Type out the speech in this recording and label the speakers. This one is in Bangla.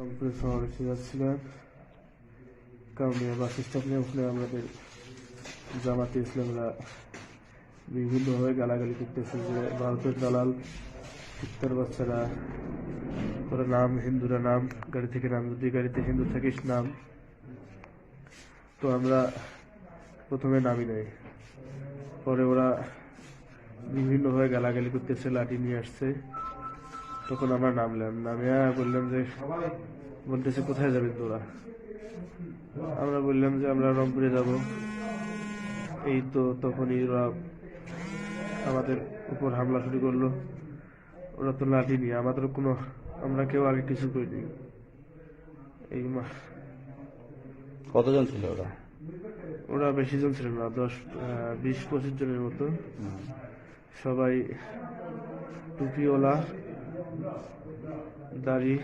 Speaker 1: রংপুরে এসে যাচ্ছিলাম কারণিয়া বাস স্টপে ওখানে আমাদের জামাতে ইসলামরা বিভিন্নভাবে গালাগালি করতেছে যে ভারতের দালাল ইত্যার বাচ্চারা ওরা নাম, হিন্দুরা নাম, গাড়ি থেকে নাম, যদি গাড়িতে হিন্দু থাকিস, নাম। তো আমরা প্রথমে নামি নাই। পরে ওরা বিভিন্নভাবে গালাগালি করতেছে, লাঠি নিয়ে আসছে। তখন আমরা নামলাম নামিয়া বললাম যে বলতেছে কোথায় যাবেন তোরা? আমরা বললাম যে আমরা রংপুরে যাব। এই তো তখনই ওরা আমাদের উপর হামলা শুরু করল। ওরা তো লাঠি নিয়ে আমাদের কোনো আমরা কেউ আগে কিছু করিনি। এই মা-
Speaker 2: কতজন ছিল ওরা?
Speaker 1: ওরা বেশি জন ছিল না দশ বিশ পঁচিশ জনের মতো। সবাই টুপিওয়ালা Dari